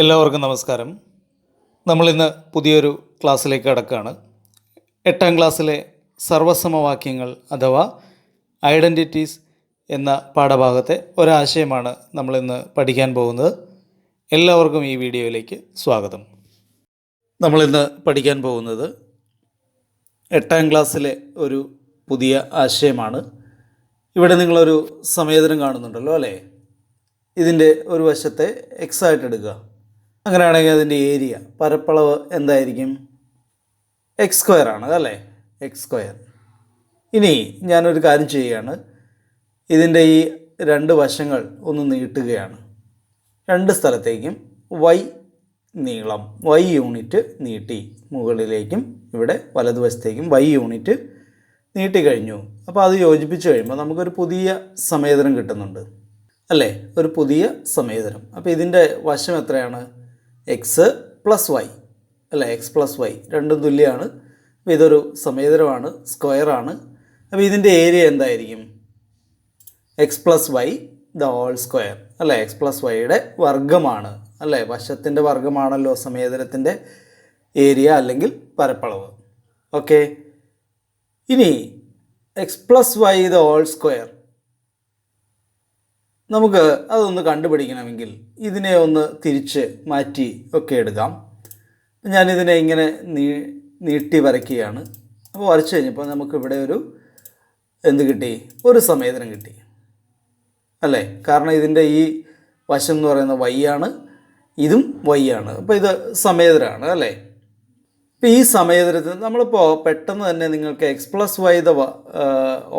എല്ലാവർക്കും നമസ്കാരം. നമ്മളിന്ന് പുതിയൊരു ക്ലാസ്സിലേക്ക് കടക്കുകയാണ്. എട്ടാം ക്ലാസ്സിലെ സർവസമവാക്യങ്ങൾ അഥവാ ഐഡന്റിറ്റീസ് എന്ന പാഠഭാഗത്തെ ഒരാശയമാണ് നമ്മളിന്ന് പഠിക്കാൻ പോകുന്നത്. എല്ലാവർക്കും ഈ വീഡിയോയിലേക്ക് സ്വാഗതം. നമ്മളിന്ന് പഠിക്കാൻ പോകുന്നത് എട്ടാം ക്ലാസ്സിലെ ഒരു പുതിയ ആശയമാണ്. ഇവിടെ നിങ്ങളൊരു സമേതനം കാണുന്നുണ്ടല്ലോ അല്ലേ? ഇതിന്റെ ഒരു വശത്തെ എക്സ് ആയിട്ട് എടുക്കുക. അങ്ങനെയാണെങ്കിൽ അതിന്റെ ഏരിയ പരപ്പളവ് എന്തായിരിക്കും? എക്സ് സ്ക്വയർ ആണ് അല്ലേ എക്സ് സ്ക്വയർ ഇനി ഞാനൊരു കാര്യം ചെയ്യുകയാണ് ഇതിന്റെ ഈ രണ്ട് വശങ്ങൾ ഒന്ന് നീട്ടുകയാണ്. രണ്ട് സ്ഥലത്തേക്കും വൈ നീളം വൈ യൂണിറ്റ് നീട്ടി മുകളിലേക്കും ഇവിടെ വലതുവശത്തേക്കും വൈ യൂണിറ്റ് നീട്ടിക്കഴിഞ്ഞു അപ്പോൾ അത് യോജിപ്പിച്ച് കഴിയുമ്പോൾ നമുക്കൊരു പുതിയ സമേതനം കിട്ടുന്നുണ്ട്. അല്ലേ? ഒരു പുതിയ സമേതനം. അപ്പോൾ ഇതിന്റെ വശം എത്രയാണ്? എക്സ് പ്ലസ് വൈ അല്ലേ? എക്സ് പ്ലസ് വൈ രണ്ടും തുല്യമാണ് അപ്പോൾ ഇതൊരു സമേതരമാണ് സ്ക്വയറാണ് അപ്പോൾ ഇതിന്റെ ഏരിയ എന്തായിരിക്കും? X plus Y the whole square അല്ലേ? എക്സ് പ്ലസ് വൈയുടെ വർഗമാണ് അല്ലേ? വശത്തിന്റെ വർഗമാണല്ലോ സമേതരത്തിന്റെ ഏരിയ അല്ലെങ്കിൽ പരപ്പളവ്. ഓക്കെ ഇനി X plus Y the whole square നമുക്ക് അതൊന്ന് കണ്ടുപിടിക്കണമെങ്കിൽ ഇതിനെ ഒന്ന് തിരിച്ച് മാറ്റി ഒക്കെ എടുക്കാം. ഞാനിതിനെ ഇങ്ങനെ നീ നീട്ടി വരയ്ക്കുകയാണ്. അപ്പോൾ വരച്ച് കഴിഞ്ഞപ്പോൾ നമുക്കിവിടെ ഒരു എന്ത് കിട്ടി? ഒരു സമേതനം കിട്ടി. അല്ലേ? കാരണം ഇതിന്റെ ഈ വശം എന്ന് പറയുന്ന വൈ ആണ് ഇതും വൈ ആണ്. അപ്പോൾ ഇത് സമേതരമാണ് അല്ലേ? ഇപ്പോൾ ഈ സമയത്തിൽ നമ്മളിപ്പോൾ പെട്ടെന്ന് തന്നെ നിങ്ങൾക്ക് X plus Y the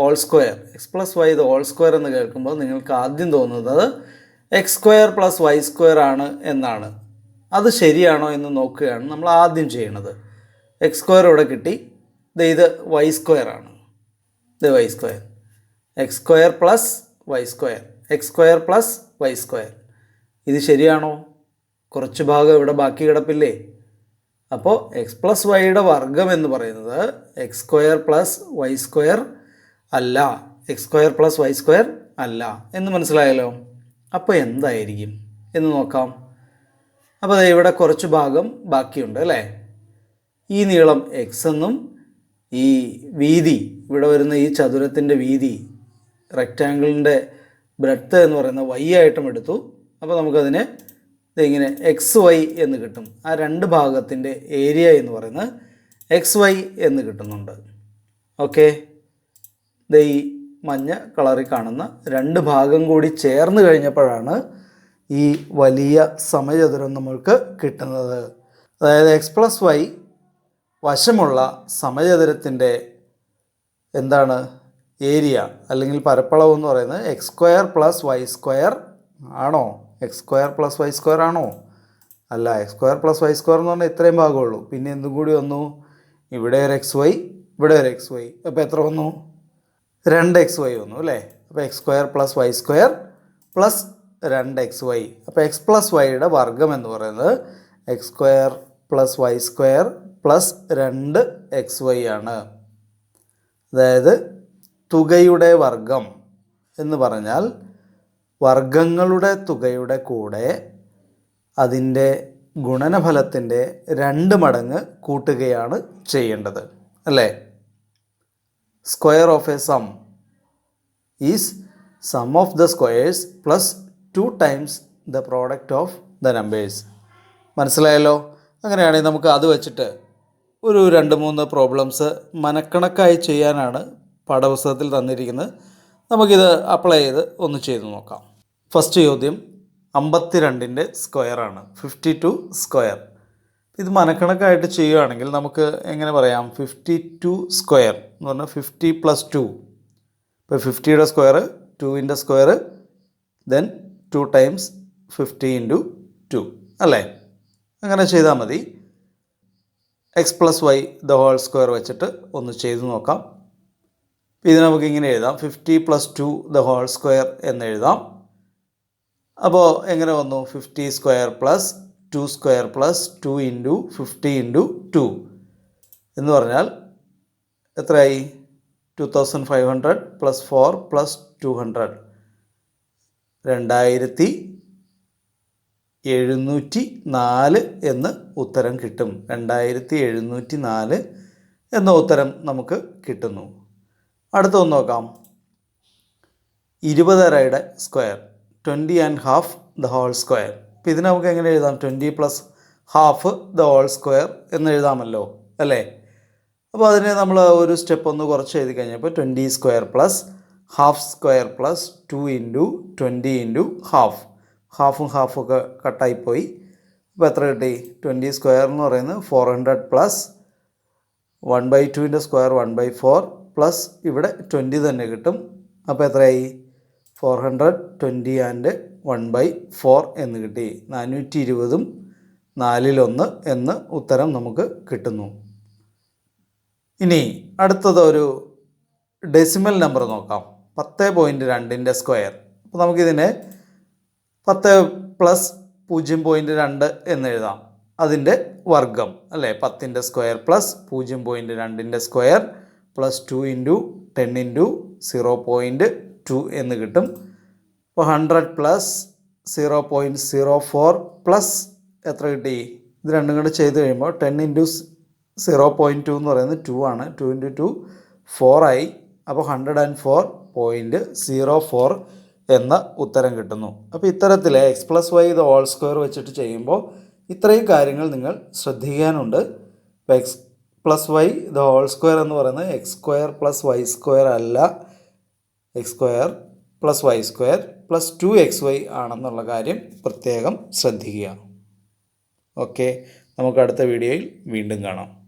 whole square X plus Y the whole square എന്ന് കേൾക്കുമ്പോൾ നിങ്ങൾക്ക് ആദ്യം തോന്നുന്നത് X square plus Y square ആണ് എന്നാണ്. അത് ശരിയാണോ എന്ന് നോക്കുകയാണ് നമ്മൾ ആദ്യം ചെയ്യണത്. എക്സ് സ്ക്വയർ ഇവിടെ കിട്ടി. ഇത് വൈ സ്ക്വയർ ആണ്. ഇത് Y square X square plus Y square X square plus Y square ഇത് ശരിയാണോ? കുറച്ച് ഭാഗം ഇവിടെ ബാക്കി കിടപ്പില്ലേ? അപ്പോൾ എക്സ് പ്ലസ് വൈയുടെ വർഗം എന്ന് പറയുന്നത് X square plus Y square അല്ല. X square plus Y square അല്ല. എന്ന് മനസ്സിലായല്ലോ? അപ്പോൾ എന്തായിരിക്കും? എന്ന് നോക്കാം. അപ്പോൾ ഇവിടെ കുറച്ച് ഭാഗം ബാക്കിയുണ്ട് അല്ലേ? ഈ നീളം എക്സ് എന്നും ഈ വീതി ഇവിടെ വരുന്ന ഈ ചതുരത്തിന്റെ വീതി റെക്റ്റാങ്കിളിന്റെ ബ്രെഡ്ത്ത് എന്ന് പറയുന്ന വൈ ആയിട്ടും എടുത്തു. അപ്പോൾ നമുക്കതിനെ ഇതിങ്ങനെ എക്സ് വൈ എന്ന് കിട്ടും. ആ രണ്ട് ഭാഗത്തിന്റെ ഏരിയ എന്ന് പറയുന്നത് എക്സ് വൈ എന്ന് കിട്ടുന്നുണ്ട്. ഓക്കെ ഇത് ഈ മഞ്ഞ കളറിൽ കാണുന്ന രണ്ട് ഭാഗം കൂടി ചേർന്ന് കഴിഞ്ഞപ്പോഴാണ് ഈ വലിയ സമചതുരം നമ്മൾക്ക് കിട്ടുന്നത്. അതായത് എക്സ് പ്ലസ് വൈ വശമുള്ള സമചതുരത്തിന്റെ എന്താണ്? ഏരിയ അല്ലെങ്കിൽ പരപ്പളവ് എന്ന് പറയുന്നത് X square plus Y square ആണോ? X square plus Y square ആണോ? അല്ല X square plus Y square എന്ന് പറഞ്ഞാൽ ഇത്രയും ഭാഗമുള്ളൂ. പിന്നെ എന്തും കൂടി വന്നു? ഇവിടെ ഒരു എക്സ് വൈ ഇവിടെ ഒരു എക്സ് വൈ അപ്പോൾ എത്ര വന്നു? രണ്ട് എക്സ് വൈ വന്നു അല്ലേ? അപ്പോൾ X square plus Y square plus രണ്ട് എക്സ് വൈ അപ്പോൾ എക്സ് പ്ലസ് വൈയുടെ വർഗം എന്ന് പറയുന്നത് X square plus Y square plus രണ്ട് എക്സ് വൈ ആണ്. അതായത് തുകയുടെ വർഗം എന്ന് പറഞ്ഞാൽ വർഗങ്ങളുടെ തുകയുടെ കൂടെ അതിന്റെ ഗുണനഫലത്തിന്റെ രണ്ട് മടങ്ങ് കൂട്ടുകയാണ് ചെയ്യേണ്ടത് അല്ലേ? Square of a sum is sum of the squares plus two times the product of the numbers മനസ്സിലായല്ലോ? അങ്ങനെയാണെങ്കിൽ നമുക്ക് അത് വെച്ചിട്ട് ഒരു രണ്ട് മൂന്ന് പ്രോബ്ലംസ് മനക്കണക്കായി ചെയ്യാനാണ് പാഠപുസ്തകത്തിൽ തന്നിരിക്കുന്നത്. നമുക്കിത് അപ്ലൈ ചെയ്ത് ഒന്ന് ചെയ്ത് നോക്കാം. ഫസ്റ്റ് ചോദ്യം അമ്പത്തിരണ്ടിന്റെ സ്ക്വയറാണ് ഫിഫ്റ്റി ടു സ്ക്വയർ ഇത് മനക്കണക്കായിട്ട് ചെയ്യുകയാണെങ്കിൽ നമുക്ക് എങ്ങനെ പറയാം? ഫിഫ്റ്റി ടു സ്ക്വയർ എന്ന് പറഞ്ഞാൽ ഫിഫ്റ്റി പ്ലസ് ടു ഇപ്പോൾ ഫിഫ്റ്റിയുടെ സ്ക്വയർ ടുവിന്റെ square then two times fifty into two അല്ലേ? അങ്ങനെ ചെയ്താൽ മതി. X plus Y the whole square വെച്ചിട്ട് ഒന്ന് ചെയ്ത് നോക്കാം. ഇത് നമുക്ക് ഇങ്ങനെ എഴുതാം. Fifty plus two the whole square എന്ന് എഴുതാം. അപ്പോൾ എങ്ങനെ വന്നു? Fifty square plus two square plus two into fifty into two എന്ന് പറഞ്ഞാൽ എത്രയായി? Two thousand five hundred plus four plus two hundred രണ്ടായിരത്തി എഴുന്നൂറ്റി നാല് എന്ന് ഉത്തരം കിട്ടും. രണ്ടായിരത്തി എഴുന്നൂറ്റി നാല് എന്ന ഉത്തരം നമുക്ക് കിട്ടുന്നു. അടുത്തൊന്ന് നോക്കാം. ഇരുപതരയുടെ square twenty and half the whole square അപ്പോൾ ഇതിന് നമുക്ക് എങ്ങനെ എഴുതാം? Twenty plus half the whole square എന്ന് എഴുതാമല്ലോ അല്ലേ? അപ്പോൾ അതിനെ നമ്മൾ ഒരു സ്റ്റെപ്പ് ഒന്ന് കുറച്ച് എഴുതി കഴിഞ്ഞപ്പോൾ twenty square plus half square plus two into twenty into half ഹാഫും ഹാഫും ഒക്കെ കട്ടായിപ്പോയി അപ്പോൾ എത്ര കിട്ടി? ട്വന്റി സ്ക്വയർ എന്ന് പറയുന്നത് four hundred plus one by ടുവിന്റെ square one by four plus ഇവിടെ ട്വന്റി തന്നെ കിട്ടും. അപ്പോൾ എത്രയായി? Four hundred twenty and one by four എന്ന് കിട്ടി. നാനൂറ്റി ഇരുപതും നാലിലൊന്ന് എന്ന് ഉത്തരം നമുക്ക് കിട്ടുന്നു. ഇനി അടുത്തത് ഒരു ഡെസിമൽ നമ്പർ നോക്കാം. പത്ത് പോയിന്റ് രണ്ടിന്റെ സ്ക്വയർ അപ്പോൾ നമുക്കിതിനെ പത്ത് പ്ലസ് പൂജ്യം പോയിന്റ് രണ്ട് എന്ന് എഴുതാം. അതിന്റെ വർഗം അല്ലേ? പത്തിന്റെ സ്ക്വയർ പ്ലസ് പൂജ്യം പോയിന്റ് രണ്ടിന്റെ square plus two into ten into zero point two എന്ന് കിട്ടും. അപ്പോൾ hundred plus zero point zero four plus എത്ര കിട്ടി? ഇത് രണ്ടും കൂടെ ചെയ്ത് കഴിയുമ്പോൾ ten into zero point two എന്ന് പറയുന്നത് ടു ആണ്. ടു ഇന്റു ടു ഫോർ ആയി. അപ്പോൾ hundred and four point zero four എന്ന ഉത്തരം കിട്ടുന്നു. അപ്പോൾ ഇത്തരത്തിൽ എക്സ് പ്ലസ് വൈ ഇത് ഓൾ സ്ക്വയർ വെച്ചിട്ട് ചെയ്യുമ്പോൾ ഇത്രയും കാര്യങ്ങൾ നിങ്ങൾ ശ്രദ്ധിക്കാനുണ്ട്. അപ്പോൾ എക്സ് പ്ലസ് വൈ ഇത് ഹോൾ സ്ക്വയർ എന്ന് പറയുന്നത് X square plus Y square അല്ല. X square plus Y square plus two X Y ആണെന്നുള്ള കാര്യം പ്രത്യേകം ശ്രദ്ധിക്കുക. ഓക്കെ നമുക്ക് അടുത്ത വീഡിയോയിൽ വീണ്ടും കാണാം.